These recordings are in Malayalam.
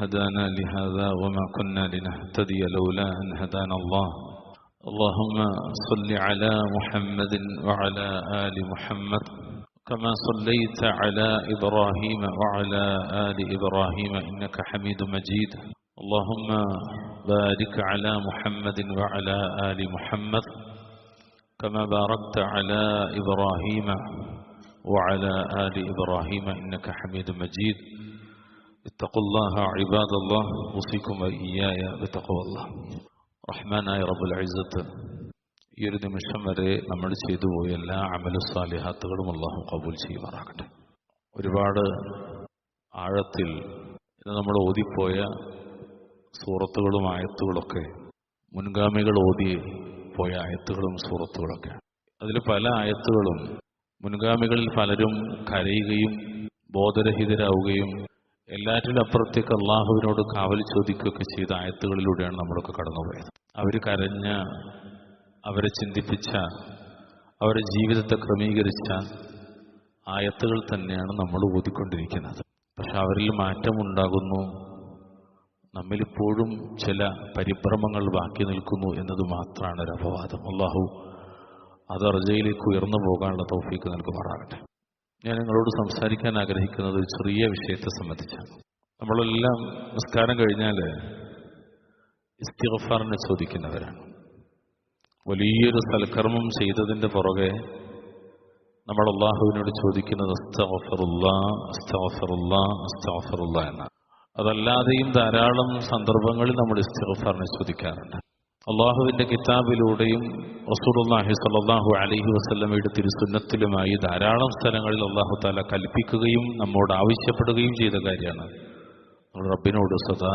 هدانا لهذا وما كنا لنهتدي لولا أن هدانا الله. اللهم صل على محمد وعلى آل محمد كما صليت على إبراهيم وعلى آل إبراهيم إنك حميد مجيد. اللهم بارك على محمد وعلى آل محمد كما باركت على إبراهيم وعلى آل إبراهيم إنك حميد مجيد. اتقوا الله عباد الله أوصيكم وإياي بتقوى الله റഹ്മാനായ റബ്ബുൽ ഇസ്സത്ത് ഈ ഒരു നിമിഷം വരെ നമ്മൾ ചെയ്തു പോയ എല്ലാ അമലു സാലിഹാത്തുകളും അള്ളാഹു കബൂൽ ചെയ്യുമാറാകട്ടെ ഒരുപാട് ആഴത്തിൽ ഇന്ന് നമ്മൾ ഓതിപ്പോയ സൂറത്തുകളും ആയത്തുകളൊക്കെ മുൻഗാമികൾ ഓതി പോയ ആയത്തുകളും സൂറത്തുകളൊക്കെ അതിൽ പല ആയത്തുകളും മുൻഗാമികളിൽ പലരും കരയുകയും ബോധരഹിതരാവുകയും എല്ലാറ്റിലും അപ്പുറത്തേക്ക് അള്ളാഹുവിനോട് കാവൽ ചോദിക്കുകയൊക്കെ ചെയ്ത ആയത്തുകളിലൂടെയാണ് നമ്മളൊക്കെ കടന്നുപോയത്. അവർ കരഞ്ഞ അവരെ ചിന്തിപ്പിച്ച അവരുടെ ജീവിതത്തെ ക്രമീകരിച്ച ആയത്തുകൾ തന്നെയാണ് നമ്മൾ ഓതിക്കൊണ്ടിരിക്കുന്നത്. പക്ഷെ അവരിൽ മാറ്റമുണ്ടാകുന്നു. നമ്മളിപ്പോഴും ചില പരിഭ്രമങ്ങൾ ബാക്കി നിൽക്കുന്നു എന്നത് മാത്രമാണ് ഒരു അപവാദം. അള്ളാഹു അത് അർജയിലേക്ക് ഉയർന്നു പോകാനുള്ള തൗഫീക്ക് നൽകുമാറാകട്ടെ. ഞാൻ നിങ്ങളോട് സംസാരിക്കാൻ ആഗ്രഹിക്കുന്നത് ഒരു ചെറിയ വിഷയത്തെ സംബന്ധിച്ചാണ്. നമ്മളെല്ലാം നിസ്കാരം കഴിഞ്ഞാൽ ഇസ്തിഗഫാറിനെ ചോദിക്കുന്നവരാണ്. വലിയൊരു സൽക്കർമ്മം ചെയ്തതിന്റെ പുറകെ നമ്മൾ അള്ളാഹുവിനോട് ചോദിക്കുന്നത് എന്നാണ്. അതല്ലാതെയും ധാരാളം സന്ദർഭങ്ങളിൽ നമ്മൾ ഇസ്തിഗഫാറിനെ ചോദിക്കാറുണ്ട്. അള്ളാഹുവിന്റെ കിതാബിലൂടെയും റസൂലുള്ളാഹി സ്വല്ലല്ലാഹു അലഹി വസല്ലമയുടെ തിരുസുന്നത്തിലുമായി ധാരാളം സ്ഥലങ്ങളിൽ അള്ളാഹു താല കൽപ്പിക്കുകയും നമ്മോട് ആവശ്യപ്പെടുകയും ചെയ്ത കാര്യമാണ്. നമ്മൾ റബ്ബിനോട് സദാ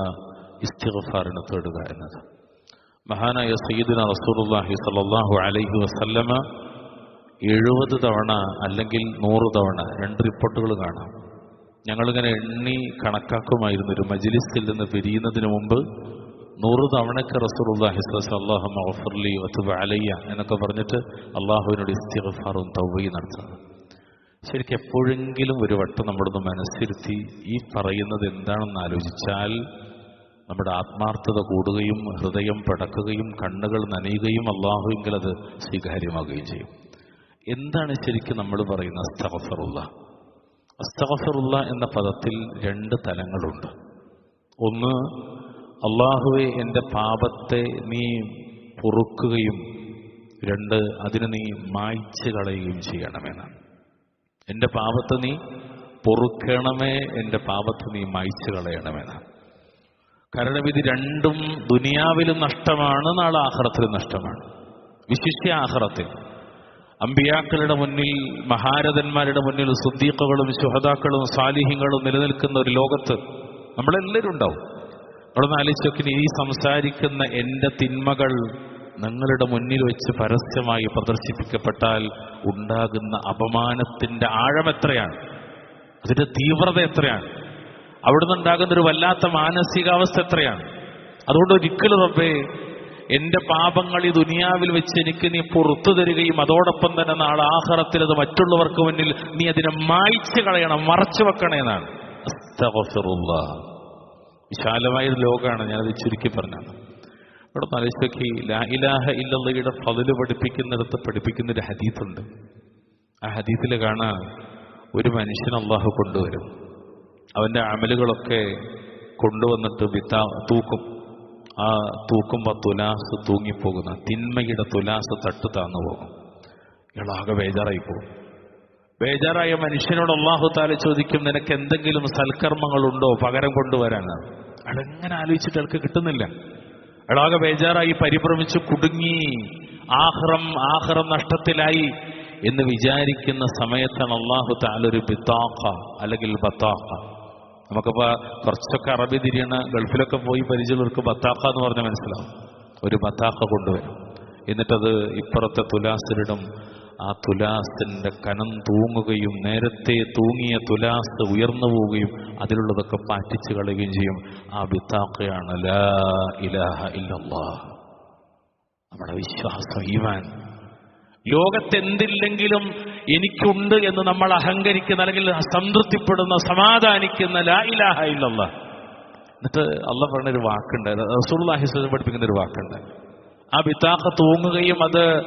ഇസ്തിഫാറിന് തേടുക എന്നത്. മഹാനായ സയ്യിദിന റസൂലുള്ളാഹി സ്വല്ലല്ലാഹു അലൈഹി വസല്ലമ എഴുപത് തവണ അല്ലെങ്കിൽ നൂറ് തവണ രണ്ട് റിപ്പോർട്ടുകൾ കാണാം. ഞങ്ങളിങ്ങനെ എണ്ണി കണക്കാക്കുമായിരുന്നു ഒരു മജിലിസിൽ നിന്ന് പിരിയുന്നതിന് മുമ്പ് നൂറ് തവണക്ക് അലയ്യ എന്നൊക്കെ പറഞ്ഞിട്ട് അള്ളാഹുവിനോട് ഇസ്തിഫാറും തൗബയും നടത്തുന്നത് ശരിക്കും എപ്പോഴെങ്കിലും ഒരു വട്ടം നമ്മളൊന്ന് മനസ്സിരുത്തി ഈ പറയുന്നത് എന്താണെന്ന് ആലോചിച്ചാൽ നമ്മുടെ ആത്മാർത്ഥത കൂടുകയും ഹൃദയം പടക്കുകയും കണ്ണുകൾ നനയുകയും അള്ളാഹുവിങ്കിൽ അത് സ്വീകാര്യമാകുകയും ചെയ്യും. എന്താണ് ശരിക്കും നമ്മൾ പറയുന്ന അസ്തഫറുള്ള അസ്തഫറുള്ള എന്ന പദത്തിൽ രണ്ട് തലങ്ങളുണ്ട്. ഒന്ന് അള്ളാഹുവെ എന്റെ പാപത്തെ നീ പൊറുക്കുകയും രണ്ട് അതിനെ നീ മായ്ച്ചു കളയുകയും ചെയ്യണമെന്നാണ് എന്റെ പാപത്തെ നീ പൊറുക്കണമേ എന്റെ പാപത്തെ നീ മായ്ച്ചു കളയണമെന്നാണ് കാരണം ഇത് രണ്ടും ദുനിയാവിലും നഷ്ടമാണ് നാളെ ആഹ്റത്തിലും നഷ്ടമാണ്. വിശിഷ്യ ആഹ്റത്തിൽ. അമ്പിയാക്കളുടെ മുന്നിൽ മഹാരഥന്മാരുടെ മുന്നിൽ സുദ്ദീഖുകളും ശുഹദാക്കളും സാലിഹ്യങ്ങളും നിലനിൽക്കുന്ന ഒരു ലോകത്ത് നമ്മളെല്ലാവരും ഉണ്ടാവും. നമ്മളൊന്ന് ആലോചിച്ചൊക്കെ ഈ സംസാരിക്കുന്ന എന്റെ തിന്മകൾ നിങ്ങളുടെ മുന്നിൽ വെച്ച് പരസ്യമായി പ്രദർശിപ്പിക്കപ്പെട്ടാൽ ഉണ്ടാകുന്ന അപമാനത്തിന്റെ ആഴം എത്രയാണ്? അതിന്റെ തീവ്രത എത്രയാണ്? അവിടുന്ന് ഉണ്ടാകുന്ന ഒരു വല്ലാത്ത മാനസികാവസ്ഥ എത്രയാണ്? അതുകൊണ്ട് ഒരിക്കലും റബ്ബേ എന്റെ പാപങ്ങൾ ഈ ദുനിയാവിൽ വെച്ച് എനിക്ക് നീ പുറത്തു തരികയും അതോടൊപ്പം തന്നെ നാളെ ആഹാരത്തിൽ അത് മറ്റുള്ളവർക്ക് മുന്നിൽ നീ അതിനെ മായ്ച്ചു കളയണം മറച്ചു വെക്കണേ എന്നാണ്. വിശാലമായ ഒരു ലോകമാണ് ഞാനത് ചുരുക്കി പറഞ്ഞത്. ഇവിടെ നരേശ്വക്കി ലാ ഇലാഹ ഇല്ലയുടെ ഫതിൽ പഠിപ്പിക്കുന്നിടത്ത് പഠിപ്പിക്കുന്ന ഒരു ഹദീത്തുണ്ട്. ആ ഹദീത്തിൽ കാണാൻ ഒരു മനുഷ്യൻ അള്ളാഹു കൊണ്ടുവരും. അവന്റെ അമലുകളൊക്കെ കൊണ്ടുവന്നിട്ട് വിത്താ തൂക്കും. ആ തൂക്കുമ്പോൾ തുലാസ് തൂങ്ങിപ്പോകുന്ന തിന്മയുടെ തുലാസ് തട്ട് താന്നു പോകും ഇയാളാകെ ബേജാറായി പോകും ബേജാറായ മനുഷ്യനോട് അള്ളാഹു താല ചോദിക്കും നിനക്ക് എന്തെങ്കിലും സൽക്കർമ്മങ്ങളുണ്ടോ പകരം കൊണ്ടുവരാനാണ് അയാളെങ്ങനെ ആലോചിച്ചിട്ട് അയാൾക്ക് കിട്ടുന്നില്ല. അയാളാകെ ബേജാറായി പരിഭ്രമിച്ച് കുടുങ്ങി. ആഹ്റം ആഹ്റം നഷ്ടത്തിലായി എന്ന് വിചാരിക്കുന്ന സമയത്താണ് അള്ളാഹു താലൊരു ബിത്താഖ അല്ലെങ്കിൽ ബത്താഖ. നമുക്കിപ്പോ കുറച്ചൊക്കെ അറബി തിരിയണ ഗൾഫിലൊക്കെ പോയി പരിചയമുള്ളവർക്ക് ബത്താഖ എന്ന് പറഞ്ഞാൽ മനസ്സിലാവും. ഒരു ബത്താഖ കൊണ്ടുവരും. എന്നിട്ടത് ഇപ്പുറത്തെ തുലാസിലിടും ആ തുലാസിന്റെ കനം തൂങ്ങുകയും നേരത്തെ തൂങ്ങിയ തുലാസ് ഉയർന്നു പോവുകയും അതിലുള്ളതൊക്കെ പാറ്റിച്ചു കളയുകയും ചെയ്യും. ആ വിത്താക്കയാണ് ലാ ഇലാഹ നമ്മുടെ വിശ്വാസം ഈമാൻ. ലോകത്തെന്തില്ലെങ്കിലും എനിക്കുണ്ട് എന്ന് നമ്മൾ അഹങ്കരിക്കുന്ന അല്ലെങ്കിൽ സംതൃപ്തിപ്പെടുന്ന സമാധാനിക്കുന്ന ലാ ഇലാഹ ഇല്ലല്ല എന്നിട്ട് അള്ള പറഞ്ഞൊരു വാക്കുണ്ട്. റസൂള്ളാഹിസ്വലം പഠിപ്പിക്കുന്ന ഒരു വാക്കുണ്ട്. ആ വിത്താക്ക തൂങ്ങുകയും അത്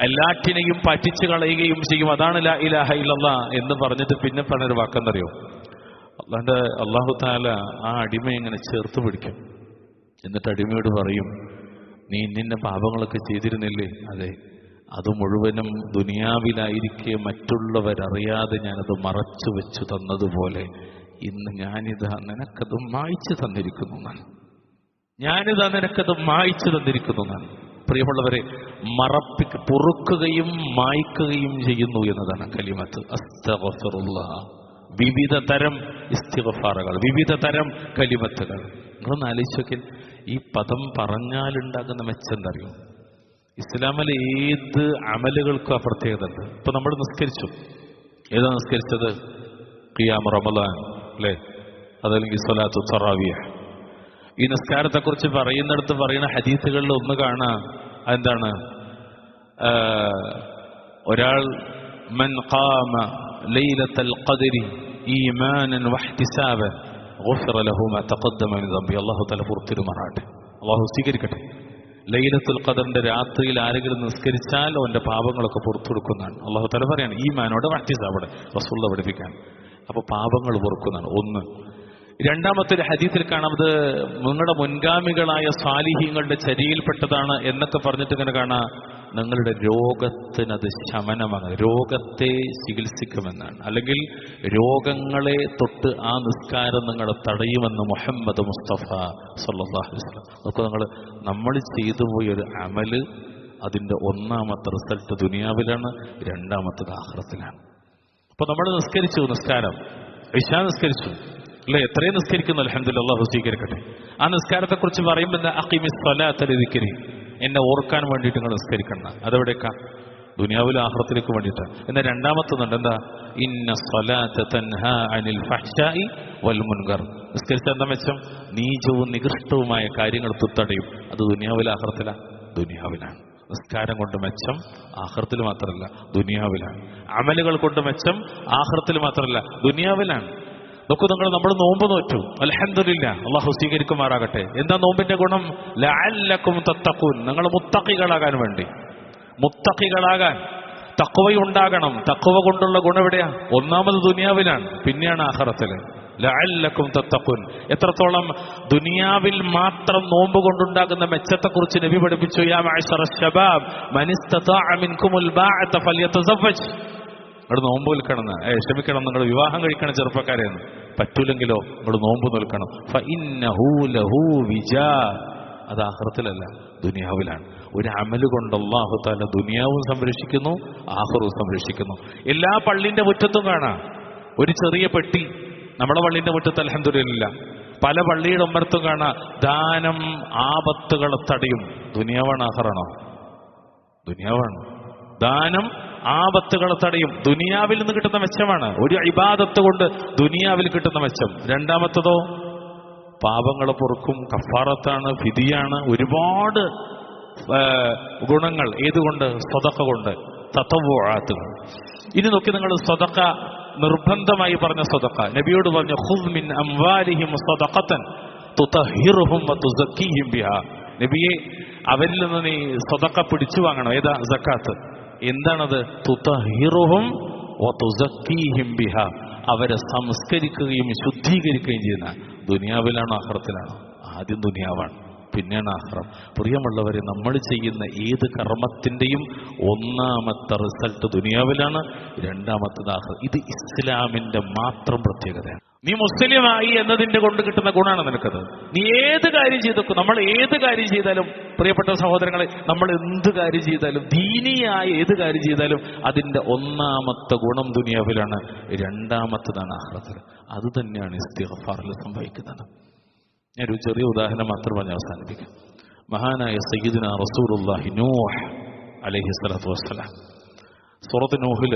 എല്ലാറ്റിനെയും പറ്റിച്ചു കളയുകയും ചെയ്യും. അതാണ് ലാ ഇലാഹ ഇല്ലല്ലാ എന്ന് പറഞ്ഞിട്ട് പിന്നെ പറഞ്ഞൊരു വാക്കെന്നറിയോ? അല്ലാണ്ട് അള്ളാഹു താല ആ അടിമയെ ഇങ്ങനെ ചേർത്ത് പിടിക്കും. എന്നിട്ട് അടിമയോട് പറയും നീ നിന്നെ പാപങ്ങളൊക്കെ ചെയ്തിരുന്നില്ലേ? അതെ. അത് മുഴുവനും ദുനിയാവിലായിരിക്കെ മറ്റുള്ളവരറിയാതെ ഞാനത് മറച്ചു വെച്ചു തന്നതുപോലെ ഇന്ന് ഞാനിത് നിനക്കത് മായ്ച്ചു തന്നിരിക്കുന്നു ഞാനിത് നിനക്കത് മായ്ച്ചു തന്നിരിക്കുന്നു എന്നാണ്. പ്രിയമുള്ളവരെ മറപ്പി പൊറുക്കുകയും മായ്ക്കുകയും ചെയ്യുന്നു എന്നതാണ് കലിമത്ത്. അസ്തവസറുള്ള വിവിധ തരം ഇസ്തിഗഫാറുകൾ വിവിധ തരം കലിമത്തുകൾ. നിങ്ങളൊന്ന് ആലോചിച്ചൊക്കെ ഈ പദം പറഞ്ഞാലുണ്ടാകുന്ന മെച്ചെന്തറിയോ ഇസ്ലാമിലെ ഏത് അമലുകൾക്കും ആ പ്രത്യേകത ഉണ്ട്. ഇപ്പൊ നമ്മൾ നിസ്കരിച്ചു. ഏതാ നിസ്കരിച്ചത്? ഖിയാം റമലാൻ അല്ലേ? അതല്ലെങ്കിൽ സ്വലാത്തു തറാവിയ ഈ നിസ്കാരത്തെക്കുറിച്ച് പറയുന്നിടത്ത് പറയുന്ന ഹദീസുകളിൽ ഒന്ന് കാണാ. എന്താണ് ഒരാൾ മൻ ഖാമ ലൈലത്തൽ ഖദരി ഈമാനൻ വഹ്തിസാബൻ ലഹു മാ തഖദ്ദമ മിൻ ദംബി. അല്ലാഹു തആല പുറത്തിരുമാറാട്ടെ അല്ലാഹു സ്വീകരിക്കട്ടെ. ലൈലത്തുൽ ഖദറിന്റെ രാത്രിയിൽ ആരെങ്കിലും നിസ്കരിച്ചാൽ അവന്റെ പാപങ്ങളൊക്കെ പുറത്തു കൊടുക്കുന്നതാണ് അള്ളാഹു തല പറയാണ് ഈ മാനോട് അവിടെ റസൂള്ള പഠിപ്പിക്കാൻ. അപ്പൊ പാപങ്ങൾ പൊറുക്കുന്നതാണ് ഒന്ന് രണ്ടാമത്തെ ഒരു കാണാം അത് നിങ്ങളുടെ മുൻഗാമികളായ സാലിഹ്യങ്ങളുടെ ചരിയിൽപ്പെട്ടതാണ് എന്നൊക്കെ പറഞ്ഞിട്ട് ഇങ്ങനെ കാണാം നിങ്ങളുടെ രോഗത്തിനത് ശമനമാണ് രോഗത്തെ ചികിത്സിക്കുമെന്നാണ്. അല്ലെങ്കിൽ രോഗങ്ങളെ തൊട്ട് ആ നിസ്കാരം നിങ്ങളെ തടയുമെന്ന് മുഹമ്മദ് മുസ്തഫ സല്ലാഹു വസ്ലം നോക്കൂ നിങ്ങൾ നമ്മൾ ചെയ്തു പോയൊരു അമൽ അതിന്റെ ഒന്നാമത്തെ റിസൾട്ട് ദുനിയാവിലാണ് രണ്ടാമത്തത് ആഹ്റത്തിലാണ്. അപ്പൊ നമ്മൾ നിസ്കരിച്ചു നിസ്കാരം വിശാ നിസ്കരിച്ചു. അല്ലെ? എത്രയും നിസ്കരിക്കുന്നു അലഹമ്മദില്ല അള്ളാഹു സ്വീകരിക്കട്ടെ. ആ നിസ്കാരത്തെ കുറിച്ച് പറയുമ്പോൾ അക്കിമിസ്വലാത്തരിക്കരി എന്നെ ഓർക്കാൻ വേണ്ടിയിട്ട് നിങ്ങൾ നിസ്കരിക്കണം അതെവിടേക്കാ? ദുനിയാവിലെ ആഹ്റത്തിലേക്ക് വേണ്ടിയിട്ട്. എന്നാൽ രണ്ടാമത്തുന്നുണ്ട്. എന്താ? ഇന്ന അനിൽ വൽ മുൻകർ. നിസ്കരിച്ച എന്താ മെച്ചം? നീചവും നികൃഷ്ടവുമായ കാര്യങ്ങൾ തുത്തടയും. അത് ദുനിയാവിലെ ആഹ്ലത്തില ദുനിയാവിലാണ്. നിസ്കാരം കൊണ്ട് മെച്ചം ആഹ്റത്തിൽ മാത്രമല്ല ദുനിയാവിലാണ്. അമലുകൾ കൊണ്ട് മെച്ചം ആഹ്റത്തിൽ മാത്രമല്ല ദുനിയാവിലാണ്. നോക്കൂ നിങ്ങൾ നമ്മൾ നോമ്പ് നോറ്റു. അലഹദില്ല അള്ളാഹു സ്വീകരിക്കുമാറാകട്ടെ. എന്താ നോമ്പിന്റെ ഗുണം? ലാലക്കും തത്തക്കൂൻ നിങ്ങൾ മുത്തക്കികളാകാൻ വേണ്ടി. മുത്തക്കികളാകാൻ തക്കുവ കൊണ്ടുള്ള ഗുണം എവിടെയാ? ഒന്നാമത് ദുനിയാവിലാണ്. പിന്നെയാണ് ആഹ്റത്തിൽ ലാലക്കും തത്തക്കുൻ എത്രത്തോളം ദുനിയാവിൽ മാത്രം നോമ്പ് കൊണ്ടുണ്ടാകുന്ന മെച്ചത്തെക്കുറിച്ച് നബി പഠിപ്പിച്ചു. യാ നിങ്ങൾ നോമ്പ് നിൽക്കണം. ഏ ക്ഷമിക്കണം. നിങ്ങൾ വിവാഹം കഴിക്കണം ചെറുപ്പക്കാരെന്ന് പറ്റൂലെങ്കിലോ ഇവിടെ നോമ്പ് നിൽക്കണം. അത് ആഹ്റത്തിലല്ല ദുനിയാവിലാണ്. ഒരു അമൽ കൊണ്ട് അള്ളാഹു താല ദുനിയാവും സംരക്ഷിക്കുന്നു ആഹ്റവും സംരക്ഷിക്കുന്നു. എല്ലാ പള്ളിന്റെ മുറ്റത്തും കാണാം. ഒരു ചെറിയ പെട്ടി. നമ്മുടെ പള്ളിന്റെ മുറ്റത്ത് അലഹദില്ല പല പള്ളിയുടെ ഉമ്മരത്തും കാണാം. ദാനം ആപത്തുകളെ തടയും. ദുനിയാവാണ് ആഹറാണോ? ദുനിയാവാണ്. ദാനം ആപത്തുകളെ തടയും. ദുനിയാവിൽ നിന്ന് കിട്ടുന്ന മെച്ചമാണ്. ഒരു ഇബാദത്ത് കൊണ്ട് ദുനിയാവിൽ കിട്ടുന്ന മെച്ചം. രണ്ടാമത്തതോ പാപങ്ങളെ പൊറുക്കും. കഫാറത്താണ് വിധിയാണ് ഒരുപാട് ഗുണങ്ങൾ. ഏതുകൊണ്ട്? സ്വതക്ക കൊണ്ട്. തത്വആത്തുകൾ ഇനി നോക്കി നിങ്ങൾ സ്വതക്ക നിർബന്ധമായി പറഞ്ഞ സ്വതക്ക. നബിയോട് പറഞ്ഞ ഖുദ് മിൻ അംവാലിഹിം സ്വതക്കത്തൻ തുതഹിറുഹും നബിയെ അവരിൽ നിന്ന് നീ സ്വതക്ക പിടിച്ചു വാങ്ങണം. ഏതാ? സക്കാത്ത്. എന്താണത്? തുതഹിറുഹും ബിഹ. അവരെ സംസ്കരിക്കുകയും ശുദ്ധീകരിക്കുകയും ചെയ്യുന്ന ദുനിയാവിലാണോ ആഹ്റത്തിലാണോ. ആദ്യം ദുനിയാവാണ് പിന്നെയാണ് ആഹ്റം. പ്രിയമുള്ളവരെ നമ്മൾ ചെയ്യുന്ന ഏത് കർമ്മത്തിന്റെയും ഒന്നാമത്തെ റിസൾട്ട് ദുനിയാവിലാണ് രണ്ടാമത്തത് ആഹ്റം. ഇത് ഇസ്ലാമിന്റെ മാത്രം പ്രത്യേകതയാണ്. നീ മുസ്ലിമായി എന്നതിന്റെ കൊണ്ട് കിട്ടുന്ന ഗുണമാണ് നിനക്കത്. നീ ഏത് കാര്യം ചെയ്തൊക്കെ നമ്മൾ ഏത് കാര്യം ചെയ്താലും പ്രിയപ്പെട്ട സഹോദരങ്ങളെ നമ്മൾ എന്ത് കാര്യം ചെയ്താലും ദീനിയായ ഏത് കാര്യം ചെയ്താലും അതിന്റെ ഒന്നാമത്തെ ഗുണം ദുനിയാവിലാണ് രണ്ടാമത്തതാണ് ആഹ്ലാദ അത് തന്നെയാണ് ഇസ്തിഗ്ഫാറിൽ സംഭവിക്കുന്നത്. ഞാനൊരു ചെറിയ ഉദാഹരണം മാത്രം പറഞ്ഞ് അവസാനിപ്പിക്കാം. മഹാനായ സയ്യിദിന റസൂലുള്ളാഹി നൂഹ് അലൈഹി സ്വലാത്തു വസ്സലാം. സൂറത്ത് നൂഹിൽ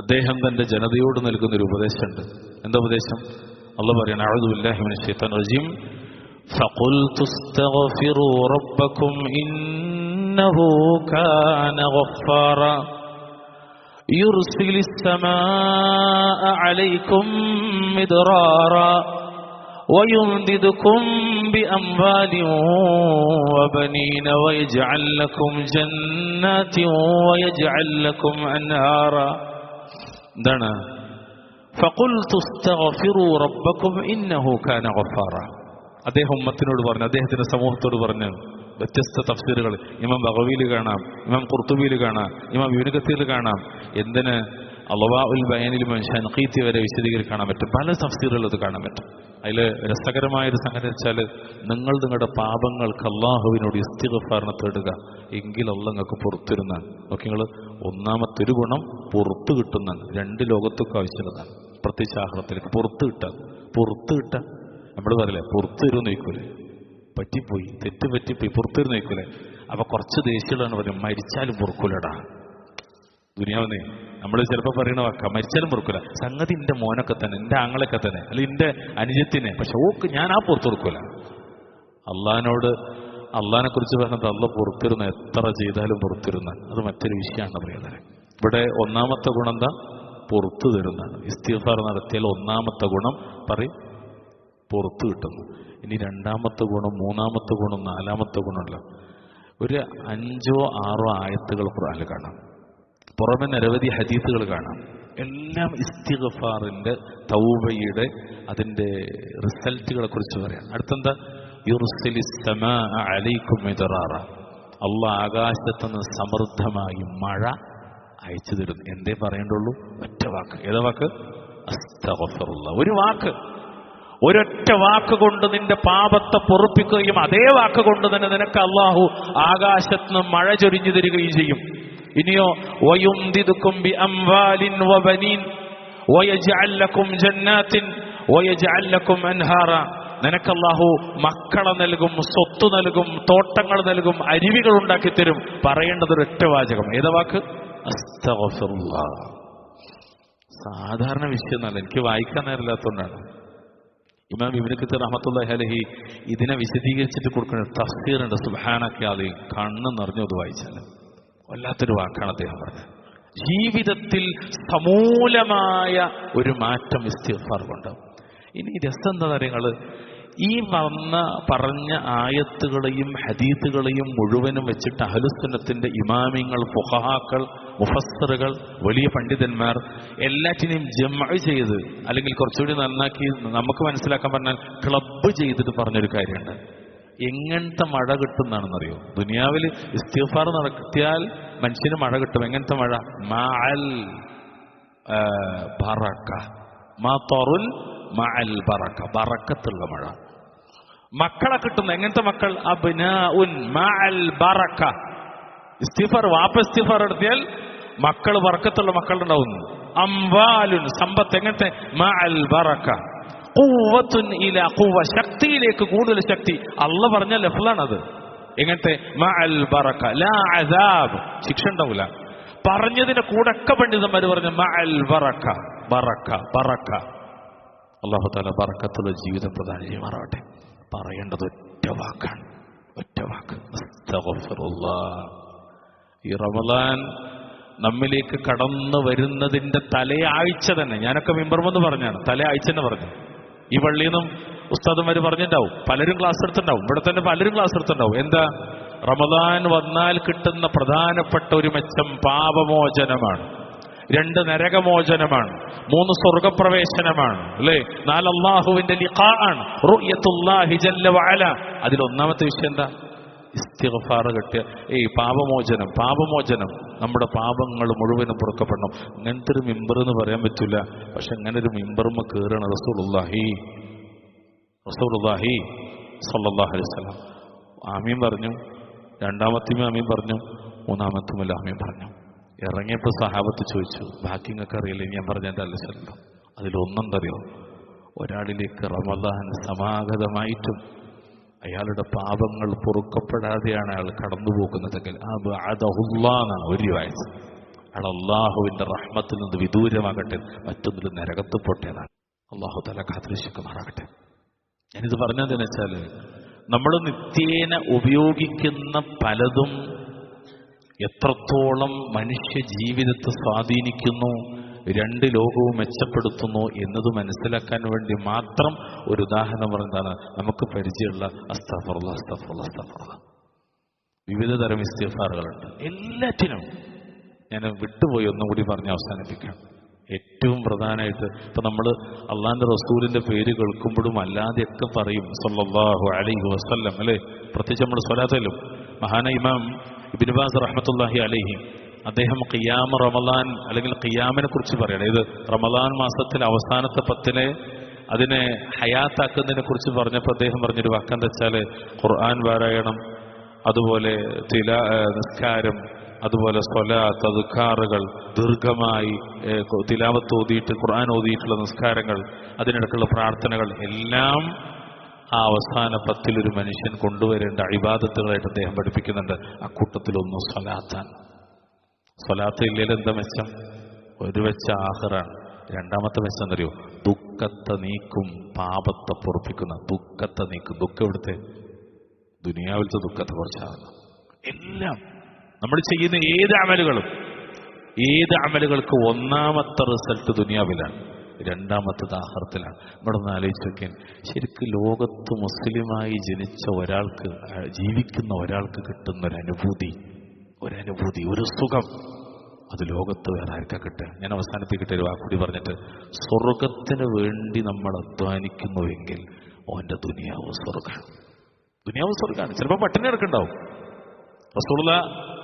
അദ്ദേഹം തന്റെ ജനതയോട് നൽകുന്ന ഒരു ഉപദേശമുണ്ട് എന്താ ഉപദേശം അള്ളാഹ് പറയണം അഊദു ബില്ലാഹി മിനശ് ശൈത്താനിർ റജീം فقلت استغفروا ربكم إنه كان غفارا يرسل السماء عليكم مدرارا ويمددكم بأموال وبنين ويجعل لكم جنات ويجعل لكم أنهارا എന്താണ്? അദ്ദേഹം ഉമ്മത്തിനോട് പറഞ്ഞു അദ്ദേഹത്തിന്റെ സമൂഹത്തോട് പറഞ്ഞു വ്യത്യസ്ത തഫ്സീറുകൾ. ഇമാം ബഗവിയിൽ കാണാം ഇമാം കുർത്തുബിയിൽ കാണാം ഇമാം യൂനികത്തിൽ കാണാം. എന്തിന്? അള്ളവാ ഉൽ ബയാനിലും ഷൻഖീത്തി വരെ വിശദീകരിക്കാൻ പറ്റും. പല തഫ്സീറുകൾ അത് കാണാൻ പറ്റും. അതിൽ രസകരമായൊരു സംഗതി വെച്ചാൽ നിങ്ങൾ നിങ്ങളുടെ പാപങ്ങൾക്ക് അള്ളാഹുവിനോട് ഇസ്തിഗഫാറിനെ തേടുക. എങ്കിൽ നിങ്ങൾക്ക് പുറത്തിരുന്നാണ് ഓക്കെ നിങ്ങൾ ഒന്നാമത്തെ ഒരു ഗുണം പുറത്ത് കിട്ടുന്നതാണ്. രണ്ട് ലോകത്തൊക്കെ ആവശ്യമുള്ളതാണ്. പ്രത്യേകിച്ച് ആഹ്ലത്തിലേക്ക് പുറത്ത് കിട്ടാൻ പുറത്ത് കിട്ടാൻ നമ്മൾ പറയില്ലേ പുറത്ത് തരുമെന്ന് ചോദിക്കൂലേ? പറ്റിപ്പോയി തെറ്റ് പറ്റിപ്പോയി പുറത്തു തരുന്ന ചോദിക്കൂലേ? അപ്പൊ കുറച്ച് ദേഷ്യമുള്ളതാണ് പറയും മരിച്ചാലും പൊറുക്കൂലടാ. ദുനിയാവെന്നേ നമ്മൾ ചിലപ്പോൾ പറയണ വാക്ക മരിച്ചാലും പൊറുക്കൂല. സംഗതി എന്റെ മോനൊക്കെ തന്നെ എന്റെ ആങ്ങളൊക്കെ തന്നെ അല്ലെങ്കിൽ എന്റെ അനുജത്തിനെ. പക്ഷെ ഓക്ക് ഞാൻ ആ പുറത്ത് കൊടുക്കൂല. അള്ളഹാനോട് അള്ളഹാനെ കുറിച്ച് പറഞ്ഞത് അള്ള പുറത്തിരുന്ന എത്ര ചെയ്താലും പുറത്തിരുന്ന അത് മറ്റൊരു വിഷയമാണ് പറയുന്നത് ഇവിടെ ഒന്നാമത്തെ ഗുണം എന്താ? പുറത്തു തരുന്നതാണ്. ഇസ്തിഫാർ നടത്തിയാൽ ഒന്നാമത്തെ ഗുണം പറയും പുറത്തു കിട്ടുന്നു. ഇനി രണ്ടാമത്തെ ഗുണം മൂന്നാമത്തെ ഗുണം നാലാമത്തെ ഗുണമല്ല ഒരു അഞ്ചോ ആറോ ആയത്തുകൾ ഖുർആനിൽ കാണാം. പുറമെ നിരവധി ഹദീസുകൾ കാണാം. എല്ലാം ഇസ്തിഗഫാറിന്റെ തൗബയുടെ അതിന്റെ റിസൾട്ടുകളെ കുറിച്ച് പറയാം. അടുത്തെന്താ? യുർസിലി സമാ അലൈക്കും മിദറാറ. അള്ളാഹ് ആകാശത്തുനിന്ന് സമൃദ്ധമായി മഴ അയച്ചു തരും എന്തേ പറയേണ്ടുള്ളൂ? ഒറ്റ വാക്ക്. ഏതാ വാക്ക്? ഒരു വാക്ക്. ഒരൊറ്റ വാക്ക് കൊണ്ട് നിന്റെ പാപത്തെ പൊറുപ്പിക്കുകയും അതേ വാക്ക് കൊണ്ട് തന്നെ നിനക്ക് അള്ളാഹു ആകാശത്ത് മഴ ചൊരിഞ്ഞു തരികയും ചെയ്യും. ഇനിയോ വയുംദിദുക്കും വബനീൻ ജന്നാത്തിൻ വയജ്അൽ ലക്കും അൻഹാറ. നിനക്ക് അല്ലാഹു മക്കളെ നൽകും സ്വത്ത് നൽകും തോട്ടങ്ങൾ നൽകും അരുവികൾ ഉണ്ടാക്കി തരും. പറയേണ്ടത് ഒരൊറ്റ വാചകം. ഏതാ വാക്ക്? സാധാരണ വിഷയം എന്നല്ല. എനിക്ക് വായിക്കാൻ നേരമില്ലാത്തതുകൊണ്ടാണ്. ഇമാം ഇബിന് റഹമത്തുള്ള അലഹി ഇതിനെ വിശദീകരിച്ചിട്ട് കൊടുക്കുന്ന തഫ്സീറുണ്ട്. സുബാനൊക്കെ കണ്ണ് നിറഞ്ഞു അത് വായിച്ചാൽ വല്ലാത്തൊരു വാക്കാണ് അദ്ദേഹം പറഞ്ഞത്. ജീവിതത്തിൽ സമൂലമായ ഒരു മാറ്റം ഇസ്തിഫാർ കൊണ്ട് ഇനി രസം എന്താ കാര്യങ്ങൾ ഈ വന്ന പറഞ്ഞ ആയത്തുകളെയും ഹദീത്തുകളെയും മുഴുവനും വെച്ചിട്ട് അഹലുസുന്നത്തിന്റെ ഇമാമിങ്ങൾ ഫുഹാക്കൾ മുഫസ്സറുകൾ വലിയ പണ്ഡിതന്മാർ എല്ലാറ്റിനെയും ജമ ചെയ്ത് അല്ലെങ്കിൽ കുറച്ചുകൂടി നന്നാക്കി നമുക്ക് മനസ്സിലാക്കാൻ പറഞ്ഞാൽ ക്ലബ്ബ് ചെയ്തിട്ട് പറഞ്ഞൊരു കാര്യമുണ്ട്. എങ്ങനത്തെ മഴ കിട്ടുന്നതാണെന്നറിയോ ദുനിയാവിൽ ഇസ്തിഫാർ നടത്തിയാൽ മനുഷ്യന് മഴ കിട്ടും. എങ്ങനത്തെ മഴ? മാൽ ബറക്ക. മാ മഅൽ ബറക്കത്തുള്ള മഴ. മക്കളെ കിട്ടുന്ന എങ്ങനത്തെ മക്കൾ? അബ്നാഉൻ മഅൽ ബറക്ക. ഇസ്തിഫാർ വാപ്പ ഇസ്തിഫാർ നടത്തിയാൽ മക്കൾ ബറക്കത്തുള്ള മക്കളുണ്ടാവുന്നു. അംവാലുൻ സമ്പത്ത് എങ്ങനത്തെ? മഅൽ ബറക്ക. ഖുവ്വത്തുൻ ഇല കൂവ ശക്തിയിലേക്ക് കൂടുതൽ ശക്തി. അള്ള പറഞ്ഞ ലഫ്ലാണത്. എങ്ങനത്തെ? ശിക്ഷ ഉണ്ടാവില്ല പറഞ്ഞതിന്റെ കൂടൊക്കെ പണ്ഡിതന്മാർ പറഞ്ഞു അള്ളാഹു താല ബറക്കത്തുള്ള ജീവിതം പ്രധാന ചെയ്യുമാറാവട്ടെ പറയേണ്ടത് ഒറ്റ വാക്കാണ്. ഒറ്റ വാക്ക്. ഈ റമലാൻ നമ്മിലേക്ക് കടന്നു വരുന്നതിന്റെ തലയാഴ്ച തന്നെ. ഞാനൊക്കെ മിമ്പർമെന്ന് പറഞ്ഞാണ്. തലയാഴ്ച തന്നെ പറഞ്ഞു. ഈ പള്ളിയിൽ നിന്നും ഉസ്താദന്മാര് പറഞ്ഞിട്ടുണ്ടാവും. പലരും ക്ലാസ് എടുത്തിട്ടുണ്ടാവും. ഇവിടെ തന്നെ പലരും ക്ലാസ് എടുത്തിട്ടുണ്ടാവും. എന്താ? റമദാൻ വന്നാൽ കിട്ടുന്ന പ്രധാനപ്പെട്ട ഒരു മെച്ചം പാപമോചനമാണ്. രണ്ട് നരകമോചനമാണ്. മൂന്ന് സ്വർഗപ്രവേശനമാണ്. അല്ലേ? നാല് അള്ളാഹുവിന്റെ ലിഖാ ആണ്. അതിലൊന്നാമത്തെ വിഷയം എന്താ? ഇസ്തിഗ്ഫാർ കിട്ടിയ ഈ പാപമോചനം പാപമോചനം നമ്മുടെ പാപങ്ങൾ മുഴുവനും പുറക്കപ്പെടണം. ഇങ്ങനത്തെ ഒരു മിമ്പർ എന്ന് പറയാൻ പറ്റില്ല പക്ഷെ അങ്ങനെ ഒരു മിമ്പറുമ്മ കയറണം റസൂലുള്ളാഹി. റസൂലുള്ളാഹി സല്ലല്ലാഹു അലൈഹി വസല്ലം. ആമീൻ പറഞ്ഞു. രണ്ടാമത്തെയും ആമീൻ പറഞ്ഞു. മൂന്നാമത്തും ആമീൻ പറഞ്ഞു. ഇറങ്ങിയപ്പോൾ സഹാബത്ത് ചോദിച്ചു ബാക്കി നിങ്ങൾക്ക് അറിയില്ല? ഞാൻ പറഞ്ഞതിന്റെ അല്ല അതിലൊന്നും അതിലൊന്നെന്തറിയോ? ഒരാളിലേക്ക് റമദാൻ സമാഗതമായിട്ടും അയാളുടെ പാപങ്ങൾ പൊറുക്കപ്പെടാതെയാണ് അയാൾ കടന്നു പോകുന്നതെങ്കിൽ എന്നാണ് ഒരു വയസ്സ് അയാൾ അള്ളാഹുവിന്റെ റഹ്മത്തിൽ നിന്ന് വിദൂരമാകട്ടെ മറ്റൊന്നിൽ നരകത്ത് പൊട്ടേതാണ് അള്ളാഹു തല കാത്തിരിശുക്കുമാറാകട്ടെ ഞാനിത് പറഞ്ഞതെന്ന് വെച്ചാൽ നമ്മൾ നിത്യേന ഉപയോഗിക്കുന്ന പലതും എത്രത്തോളം മനുഷ്യ ജീവിതത്തെ സ്വാധീനിക്കുന്നു രണ്ട് ലോകവും മെച്ചപ്പെടുത്തുന്നു എന്നത് മനസ്സിലാക്കാൻ വേണ്ടി മാത്രം ഒരു ഉദാഹരണം പറഞ്ഞതാണ്. നമുക്ക് പരിചയമുള്ള അസ്തഫറുള്ള അസ്തഫറുള്ള അസ്തഫറുള്ള. വിവിധ തരം ഇസ്തിഫാറുകളുണ്ട്. എല്ലാറ്റിനും ഞാൻ വിട്ടുപോയി ഒന്നും കൂടി പറഞ്ഞ് അവസാനിപ്പിക്കാം. ഏറ്റവും പ്രധാനമായിട്ട് ഇപ്പൊ നമ്മൾ അള്ളാന്റെ റസൂലിന്റെ പേര് കേൾക്കുമ്പോഴും അല്ലാതെയൊക്കെ പറയും സല്ലല്ലാഹു അലൈഹി വസല്ലം. അല്ലേ? പ്രത്യേകിച്ച് നമ്മൾ സ്വലാത്തലും മഹാന ഇമാം ഇബിൻബാസ് റഹ്മത്തുല്ലാഹി അലൈഹി അദ്ദേഹം ഖിയാം റമലാൻ അല്ലെങ്കിൽ ഖിയാമിനെ കുറിച്ച് പറയണം. ഇത് റമലാൻ മാസത്തിലെ അവസാനത്തെ പത്തിനെ അതിനെ ഹയാത്താക്കുന്നതിനെ കുറിച്ച് പറഞ്ഞപ്പോൾ അദ്ദേഹം പറഞ്ഞൊരു വാക്കെന്താ വെച്ചാൽ ഖുർആൻ പാരായണം അതുപോലെ തില നിസ്കാരം അതുപോലെ സ്വല തതുക്കാറുകൾ ദീർഘമായി തിലാവത്ത് ഓതിയിട്ട് ഖുർആൻ ഓതിയിട്ടുള്ള നിസ്കാരങ്ങൾ അതിനിടക്കുള്ള പ്രാർത്ഥനകൾ എല്ലാം ആ അവസാന പത്തിലൊരു മനുഷ്യൻ കൊണ്ടുവരേണ്ട അഭിവാദത്തുകളായിട്ട് അദ്ദേഹം പഠിപ്പിക്കുന്നുണ്ട്. ആ സ്വലാത്താൻ സ്വലാത്ത് ഇല്ലെങ്കിൽ എന്താ മെച്ചം? ഒരു വെച്ച ആഹ്റാണ്. രണ്ടാമത്തെ മെച്ചം എന്തറിയോ? ദുഃഖത്തെ നീക്കും പാപത്തെ പൊറപ്പിക്കുന്ന ദുഃഖത്തെ നീക്കും. ദുഃഖം എവിടുത്തെ? ദുനിയാവിലത്തെ ദുഃഖത്തെ കുറച്ചാകുന്നു എല്ലാം നമ്മൾ ചെയ്യുന്ന ഏത് അമലുകളും ഏത് അമലുകൾക്ക് ഒന്നാമത്തെ റിസൾട്ട് ദുനിയാവിലാണ്. രണ്ടാമത്തെ ദാഹർത്തിലാണ് ഇവിടെ ഒന്ന് ആലോചിച്ച് നോക്കിയാൽ ശരിക്കും ലോകത്ത് മുസ്ലിമായി ജനിച്ച ഒരാൾക്ക് ജീവിക്കുന്ന ഒരാൾക്ക് കിട്ടുന്ന ഒരു അനുഭൂതി ഒരനുഭൂതി ഒരു സുഖം അത് ലോകത്ത് വേറെ ആർക്കാ കിട്ടുക? ഞാൻ അവസാനിപ്പിക്കട്ടെ ഒരു വാക്കുകൂടി പറഞ്ഞിട്ട് സ്വർഗത്തിന് വേണ്ടി നമ്മൾ അധ്വാനിക്കുന്നുവെങ്കിൽ ഓന്റെ ദുനിയാവ് സ്വർഗമാണ് ദുനിയാവ് സ്വർഗമാണ് ചിലപ്പോൾ പട്ടിണി കിടക്കുന്നുണ്ടാവും. റസൂള്ള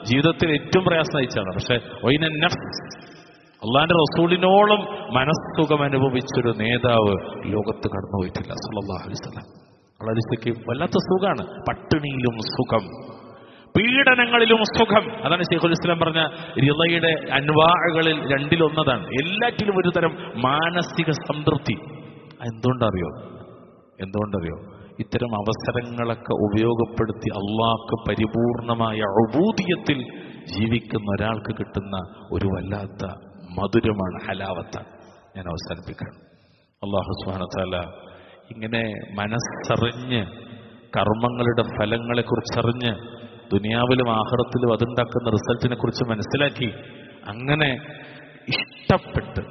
ജീവിതത്തിൽ ഏറ്റവും പ്രയാസം നയിച്ചാണ് പക്ഷെ അള്ളാന്റെ റസൂലിനോളം മനസ്സുഖം അനുഭവിച്ചൊരു നേതാവ് ലോകത്ത് കടന്നുപോയിട്ടില്ല. സല്ലല്ലാഹു അലൈഹി വസല്ലം. അള്ളാഹിക്ക് വല്ലാത്ത സുഖമാണ് പട്ടിണിയിലും സുഖം. പീഡനങ്ങളിലും സുഖം. അതാണ് ഷെയ്ഖുൽ ഇസ്ലാം പറഞ്ഞ റിളയുടെ അൻവാഴകളിൽ രണ്ടിലൊന്നതാണ്. എല്ലാറ്റിലും ഒരു തരം മാനസിക സംതൃപ്തി. എന്തുകൊണ്ടറിയോ എന്തുകൊണ്ടറിയോ? ഇത്തരം അവസരങ്ങളൊക്കെ ഉപയോഗപ്പെടുത്തി അള്ളാഹ്ക്ക് പരിപൂർണമായ അഭൂതിയത്തിൽ ജീവിക്കുന്ന ഒരാൾക്ക് കിട്ടുന്ന ഒരു വല്ലാത്ത മധുരമാണ് ഹലാവത്ത. ഞാൻ അവസാനിപ്പിക്കണം അള്ളാഹു സുഹാനത്താല ഇങ്ങനെ മനസ്സറിഞ്ഞ് കർമ്മങ്ങളുടെ ഫലങ്ങളെ കുറിച്ചറിഞ്ഞ് ദുനിയാവിലും ആഹ്റത്തിലും അതുണ്ടാക്കുന്ന റിസൾട്ടിനെ കുറിച്ച് മനസ്സിലാക്കി അങ്ങനെ ഇഷ്ടപ്പെട്ട്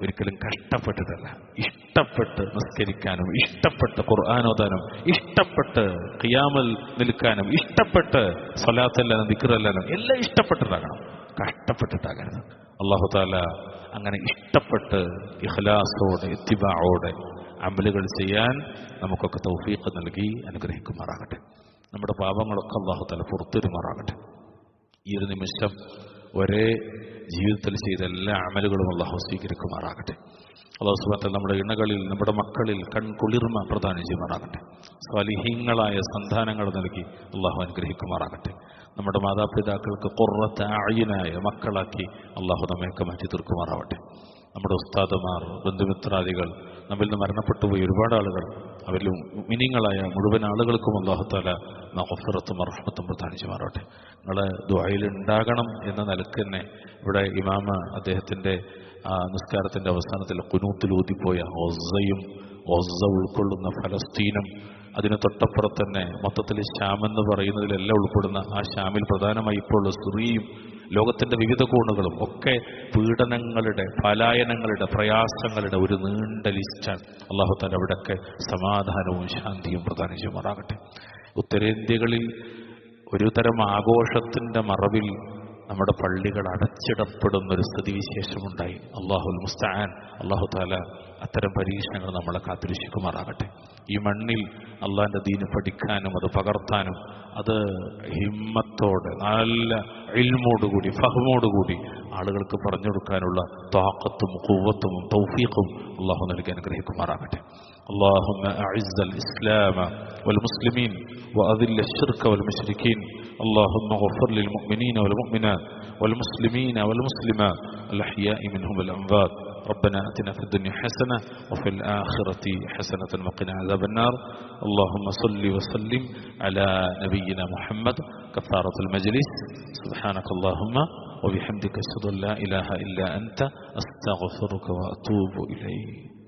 ഒരിക്കലും കഷ്ടപ്പെട്ടിട്ടല്ല ഇഷ്ടപ്പെട്ട് നിസ്കരിക്കാനും ഇഷ്ടപ്പെട്ട് ഖുർആാനോദാനും ഇഷ്ടപ്പെട്ട് ഖിയാമൽ നിൽക്കാനും ഇഷ്ടപ്പെട്ട് സ്വലാത്തല്ലാനും ദിക്കറല്ലാനും എല്ലാം ഇഷ്ടപ്പെട്ടിട്ടാകണം കഷ്ടപ്പെട്ടിട്ടാകരുത്. അള്ളാഹു താല അങ്ങനെ ഇഷ്ടപ്പെട്ട് ഇഹ്ലാസോടെ എത്തിബാവോടെ അമലുകൾ ചെയ്യാൻ നമുക്കൊക്കെ തൗഫീഖ് നൽകി അനുഗ്രഹിക്കുമാറാകട്ടെ. നമ്മുടെ പാപങ്ങളൊക്കെ അള്ളാഹു തല പുറത്തുവരുമാറാകട്ടെ. ഈ ഒരു നിമിഷം ഒരേ ജീവിതത്തിൽ ചെയ്ത എല്ലാ അമലുകളും അള്ളാഹു സ്വീകരിക്കുമാറാകട്ടെ. അള്ളാഹു സുബാത്തൽ നമ്മുടെ ഇണകളിൽ നമ്മുടെ മക്കളിൽ കൺകുളിർമ പ്രദാനം ചെയ്യുമാറാകട്ടെ. സ്വലിഹീങ്ങളായ സന്താനങ്ങൾ നൽകി അള്ളാഹു അനുഗ്രഹിക്കുമാറാകട്ടെ. നമ്മുടെ മാതാപിതാക്കൾക്ക് കുറത്ത അഴിയനായ മക്കളാക്കി അള്ളാഹു നമ്മയൊക്കെ മാറ്റി തീർക്കുമാറാവട്ടെ. നമ്മുടെ ഉസ്താദമാർ ബന്ധുമിത്രാദികൾ നമ്മിൽ നിന്ന് മരണപ്പെട്ടുപോയി ഒരുപാട് ആളുകൾ അവരിലും മിനിങ്ങളായ മുഴുവൻ ആളുകൾക്കും അള്ളാഹുത്താല നഫറത്തും അർഹമത്തും പ്രധാനിച്ചു മാറട്ടെ നിങ്ങളെ ദ്വായിലുണ്ടാകണം എന്ന നിലയ്ക്ക് തന്നെ ഇവിടെ ഇമാമ അദ്ദേഹത്തിന്റെ നിസ്കാരത്തിന്റെ അവസാനത്തിൽ കുനൂത്തിൽ ഊതിപ്പോയ ഒസ ഉൾക്കൊള്ളുന്ന ഫലസ്തീനും അതിന് തൊട്ടപ്പുറത്ത് തന്നെ മൊത്തത്തിൽ ശ്യാം എന്ന് പറയുന്നതിലെല്ലാം ഉൾപ്പെടുന്ന ആ ശ്യാമിൽ പ്രധാനമായി ഇപ്പോൾ സ്ത്രീയും ലോകത്തിന്റെ വിവിധ കോണുകളും ഒക്കെ പീഡനങ്ങളുടെ പലായനങ്ങളുടെ പ്രയാസങ്ങളുടെ ഒരു നീണ്ട ലിസ്റ്റാണ് അവിടെ അവിടെയൊക്കെ സമാധാനവും ശാന്തിയും പ്രദാനം ചെയ്യുമാറാകട്ടെ. ഉത്തരേന്ത്യകളിൽ ഒരു തരം ആഘോഷത്തിന്റെ മറവിൽ നമ്മുടെ പള്ളികൾ അടച്ചിടപ്പെടുന്ന ഒരു സ്ഥിതിവിശേഷമുണ്ടായി അള്ളാഹുൽ മുസ്താൻ അള്ളാഹു താല അത്തരം പരീക്ഷണങ്ങൾ നമ്മളെ കാത്തിരിശിക്കുമാറാകട്ടെ ഈ മണ്ണിൽ അള്ളാഹിന്റെ ദീന് പഠിക്കാനും അത് പകർത്താനും അത് ഹിമ്മത്തോടെ നല്ല ഇൽമോടുകൂടി ഫഹമോടുകൂടി ആളുകൾക്ക് പറഞ്ഞു കൊടുക്കാനുള്ള താക്കത്തും കുവ്വത്തും തൗഫീഖും അള്ളാഹു നൽകി അനുഗ്രഹിക്കുമാറാകട്ടെ اللهم أعز الإسلام والمسلمين وأذل الشرك والمشركين اللهم اغفر للمؤمنين والمؤمنات والمسلمين والمسلمات الأحياء منهم والأموات. ربنا أتنا في الدنيا حسنة وفي الآخرة حسنة وقنا عذاب النار. اللهم صل وسلم على نبينا محمد كفارة المجلس. سبحانك اللهم وبحمدك أشهد أن لا إله إلا أنت أستغفرك وأتوب إليك.